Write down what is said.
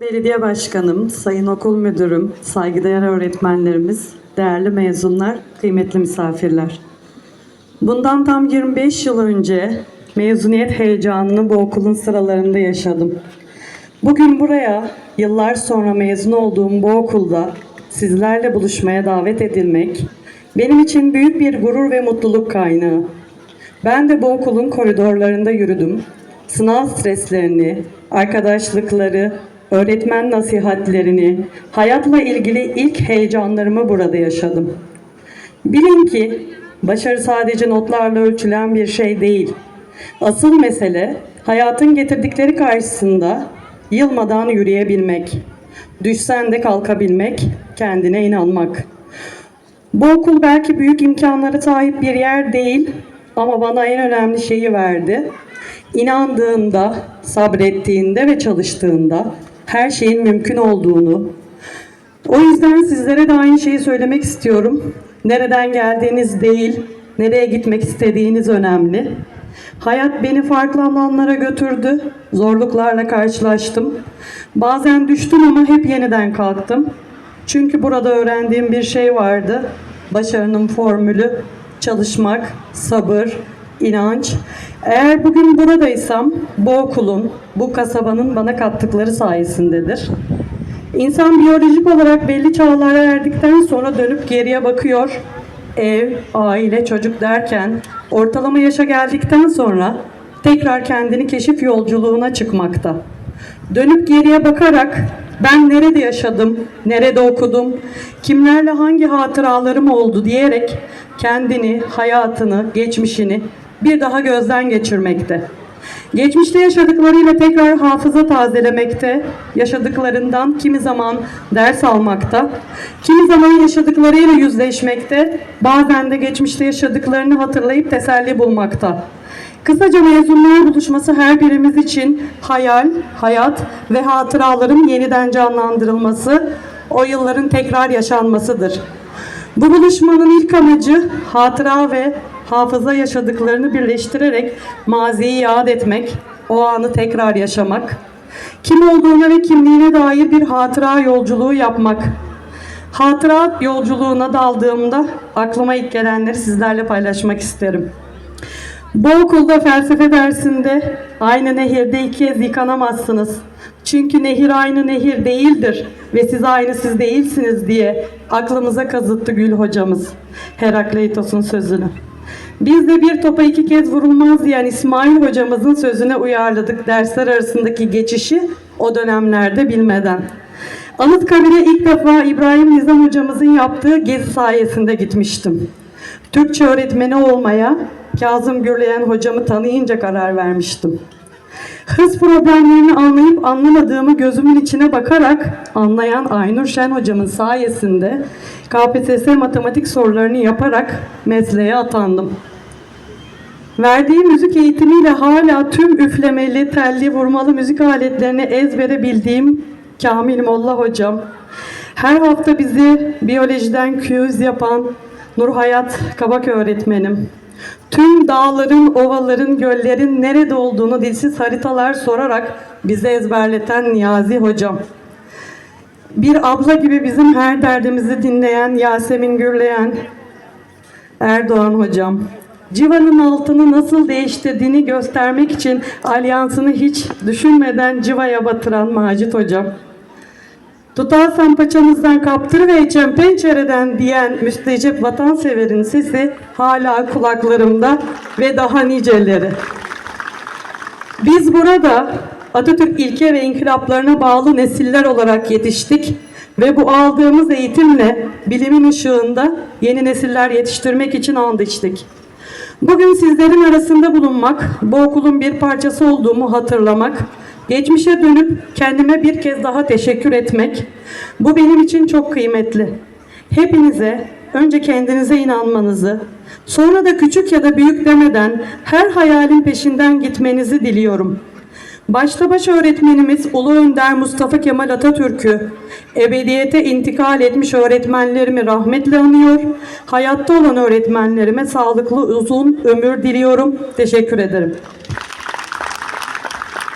Belediye Başkanım, Sayın Okul Müdürüm, saygıdeğer öğretmenlerimiz, değerli mezunlar, kıymetli misafirler. Bundan tam 25 yıl önce mezuniyet heyecanını bu okulun sıralarında yaşadım. Bugün buraya yıllar sonra mezun olduğum bu okulda sizlerle buluşmaya davet edilmek benim için büyük bir gurur ve mutluluk kaynağı. Ben de bu okulun koridorlarında yürüdüm. Sınav streslerini, arkadaşlıkları, öğretmen nasihatlerini, hayatla ilgili ilk heyecanlarımı burada yaşadım. Bilin ki başarı sadece notlarla ölçülen bir şey değil. Asıl mesele hayatın getirdikleri karşısında yılmadan yürüyebilmek. Düşsen de kalkabilmek, kendine inanmak. Bu okul belki büyük imkanlara sahip bir yer değil ama bana en önemli şeyi verdi. İnandığında, sabrettiğinde ve çalıştığında her şeyin mümkün olduğunu. O yüzden sizlere de aynı şeyi söylemek istiyorum. Nereden geldiğiniz değil, nereye gitmek istediğiniz önemli. Hayat beni farklı alanlara götürdü. Zorluklarla karşılaştım. Bazen düştüm ama hep yeniden kalktım. Çünkü burada öğrendiğim bir şey vardı. Başarının formülü çalışmak, sabır, inanç. Eğer bugün buradaysam bu okulun, bu kasabanın bana kattıkları sayesindedir. İnsan biyolojik olarak belli çağlara erdikten sonra dönüp geriye bakıyor. Ev, aile, çocuk derken ortalama yaşa geldikten sonra tekrar kendini keşif yolculuğuna çıkmakta. Dönüp geriye bakarak ben nerede yaşadım, nerede okudum, kimlerle hangi hatıralarım oldu diyerek kendini, hayatını, geçmişini bir daha gözden geçirmekte. Geçmişte yaşadıklarıyla tekrar hafıza tazelemekte, yaşadıklarından kimi zaman ders almakta, kimi zaman yaşadıklarıyla yüzleşmekte, bazen de geçmişte yaşadıklarını hatırlayıp teselli bulmakta. Kısaca mezunlar buluşması her birimiz için hayal, hayat ve hatıraların yeniden canlandırılması, o yılların tekrar yaşanmasıdır. Bu buluşmanın ilk amacı hatıra ve hafıza yaşadıklarını birleştirerek maziyi yad etmek, o anı tekrar yaşamak, kim olduğuna ve kimliğine dair bir hatıra yolculuğu yapmak. Hatıra yolculuğuna daldığımda aklıma ilk gelenleri sizlerle paylaşmak isterim. Bu okulda felsefe dersinde aynı nehirde iki kez yıkanamazsınız. Çünkü nehir aynı nehir değildir ve siz aynı siz değilsiniz diye aklımıza kazıttı Gül hocamız Herakleitos'un sözünü. Biz de bir topa iki kez vurulmaz diyen İsmail hocamızın sözüne uyarladık dersler arasındaki geçişi o dönemlerde bilmeden. Anıtkabir'e ilk defa İbrahim Nizam hocamızın yaptığı gezi sayesinde gitmiştim. Türkçe öğretmeni olmaya Kazım Gürleyen hocamı tanıyınca karar vermiştim. Hız problemlerini anlayıp anlamadığımı gözümün içine bakarak anlayan Aynur Şen hocamın sayesinde KPSS matematik sorularını yaparak mesleğe atandım. Verdiği müzik eğitimiyle hala tüm üflemeli, telli, vurmalı müzik aletlerini ezbere bildiğim Kamil Molla hocam. Her hafta bizi biyolojiden quiz yapan Nur Hayat Kabak öğretmenim. Tüm dağların, ovaların, göllerin nerede olduğunu dilsiz haritalar sorarak bize ezberleten Niyazi hocam. Bir abla gibi bizim her derdimizi dinleyen Yasemin Gürleyen Erdoğan hocam. Civanın altını nasıl değiştirdiğini göstermek için alyansını hiç düşünmeden civaya batıran Macit hocam. Tutarsan paçanızdan kaptır ve içen pencereden diyen müstecep vatanseverin sesi hala kulaklarımda ve daha niceleri. Biz burada Atatürk ilke ve inkılaplarına bağlı nesiller olarak yetiştik ve bu aldığımız eğitimle bilimin ışığında yeni nesiller yetiştirmek için and içtik. Bugün sizlerin arasında bulunmak, bu okulun bir parçası olduğumu hatırlamak, geçmişe dönüp kendime bir kez daha teşekkür etmek, bu benim için çok kıymetli. Hepinize önce kendinize inanmanızı, sonra da küçük ya da büyük demeden her hayalin peşinden gitmenizi diliyorum. Başta baş öğretmenimiz Ulu Önder Mustafa Kemal Atatürk'ü ebediyete intikal etmiş öğretmenlerimi rahmetle anıyor. Hayatta olan öğretmenlerime sağlıklı uzun ömür diliyorum. Teşekkür ederim.